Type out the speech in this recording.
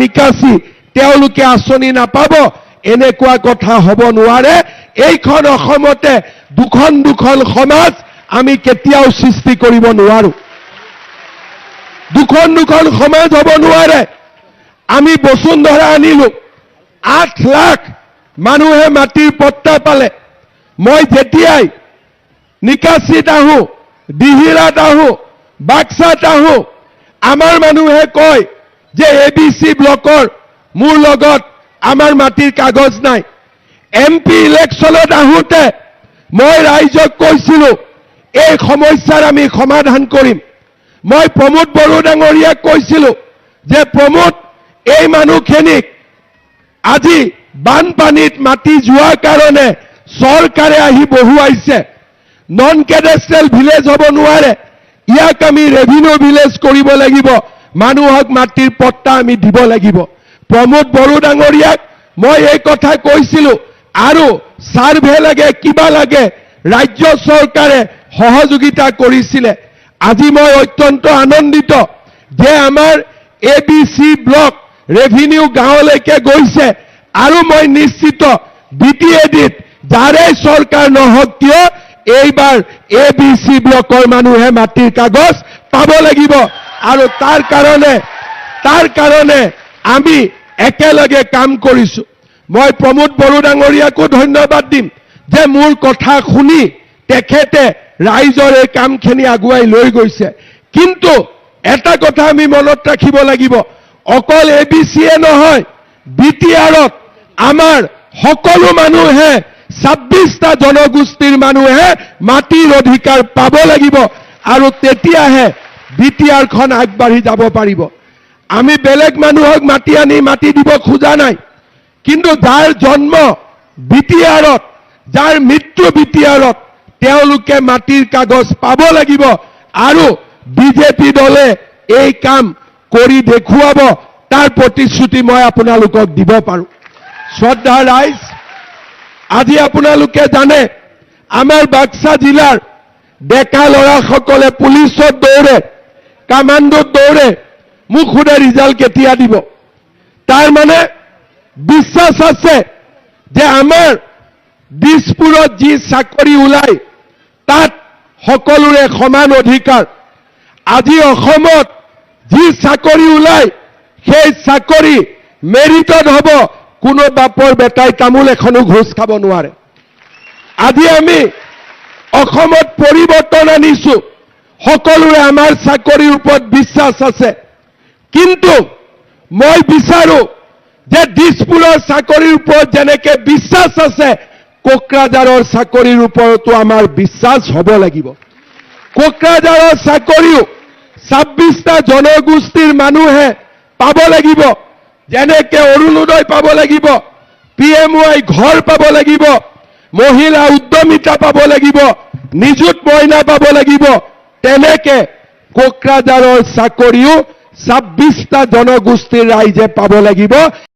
নিকাচি তেওঁলোকে আঁচনি নাপাব, এনেকুৱা কথা হ'ব নোৱাৰে। এইখন দুখন দুখন সমাজ আমি কেতিয়াও সৃষ্টি কৰিব নোৱাৰো। দুখন দুখন সমাজ হ'ব নোৱাৰে। আমি বসুন্ধৰা আনিলো। আঠ লাখ মানুহে মাটিৰ পট্টা পালে। মই যেতিয়াই নিকাচিত আহোঁ, দিহিৰাত আহোঁ, বাক্সাত আহোঁ, আমাৰ মানুহে কয় যে এ বি চি ব্লকৰ মোৰ লগত আমাৰ মাটিৰ কাগজ নাই। এম পি ইলেকশ্যনত আহোঁতে মই ৰাইজক কৈছিলো, এই সমস্যাৰ আমি সমাধান কৰিম। মই প্ৰমোদ বড়ো ডাঙৰীয়াক কৈছিলো যে, প্ৰমোদ, এই মানুহখিনিক আজি বানপানীত মাটি যোৱাৰ কাৰণে চৰকাৰে আহি বহুৱাইছে। নন কেডেষ্ট্ৰেল ভিলেজ হ'ব নোৱাৰে। ইয়াক আমি ৰেভিনিউ ভিলেজ কৰিব লাগিব। মানুহক মাটিৰ পট্টা আমি দিব লাগিব। প্ৰমোদ বড়ো ডাঙৰীয়াক মই এই কথা কৈছিলো, আৰু ছাৰ্ভে লাগে, কিবা লাগে, ৰাজ্য চৰকাৰে সহযোগিতা কৰিছিলে। আজি মই অত্যন্ত আনন্দিত যে আমাৰ A B C block revenue গাঁৱলৈকে গৈছে আৰু মই নিশ্চিত বি টি এ ডিত যাৰে চৰকাৰ নহওক কিয়, এইবাৰ এ বি চি ব্লকৰ মানুহে মাটিৰ কাগজ পাব লাগিব। আৰু তাৰ কাৰণে তাৰ কাৰণে আমি একেলগে কাম কৰিছো মই প্ৰমোদ বড়ো ডাঙৰীয়াকো ধন্যবাদ দিম যে মোৰ কথা শুনি তেখেতে ৰাইজৰ এই কামখিনি আগুৱাই লৈ গৈছে। কিন্তু এটা কথা আমি মনত ৰাখিব লাগিব, অকল এ বি চিয়ে নহয়, বি টি আৰত আমাৰ সকলো মানুহে ছাব্বিছটা জনগোষ্ঠীৰ মানুহে মাটিৰ অধিকাৰ পাব লাগিব। আৰু তেতিয়াহে বি টি আৰখন আগবাঢ়ি যাব পাৰিব। আমি বেলেগ মানুহক মাটি আনি মাটি দিব খোজা নাই। কিন্তু যাৰ জন্ম বি টি আৰত যাৰ মৃত্যু বি টি আৰত তেওঁলোকে মাটিৰ কাগজ পাব লাগিব আৰু বিজেপি দলে এই কাম কৰি দেখুৱাব। তাৰ প্ৰতিশ্ৰুতি মই আপোনালোকক দিব পাৰোঁ। শ্ৰদ্ধা ৰাইজ, আজি আপোনালোকে জানে, আমাৰ বাক্সা জিলাৰ ডেকা ল'ৰাসকলে পুলিচত দৌৰে। কামাণ্ডোত দৌৰে মোক সোধে ৰিজাল্ট কেতিয়া দিব। তাৰ মানে বিশ্বাস আছে যে আমাৰ দিছপুৰত যি চাকৰি ওলায় তাত সকলোৰে সমান অধিকাৰ। আজি অসমত যি চাকৰি ওলায় সেই চাকৰি মেৰিটত হ'ব কোনো বাপৰ বেটাই তামোল এখনো ঘোচ খাব নোৱাৰে। আজি আমি অসমত পৰিৱৰ্তন আনিছো। সকলোৰে আমাৰ চাকৰিৰ ওপৰত বিশ্বাস আছে। কিন্তু মই বিচাৰো যে দিছপুৰৰ চাকৰিৰ ওপৰত যেনেকে বিশ্বাস আছে, কোকৰাঝাৰৰ চাকৰিৰ ওপৰতো আমাৰ বিশ্বাস হ'ব লাগিব। কোকৰাঝাৰৰ চাকৰিও ছাব্বিছটা জনগোষ্ঠীৰ মানুহে পাব লাগিব। যেনেকে অৰুণোদয় পাব লাগিব, পি এম ৱাই ঘৰ পাব লাগিব, মহিলা উদ্যমিতা পাব লাগিব, নিযুত মইনা পাব লাগিব। তেনেকে কোকৰাঝাৰৰ চাকৰিও ছাব্বিছটা জনগোষ্ঠীৰ ৰাইজে পাব লাগিব।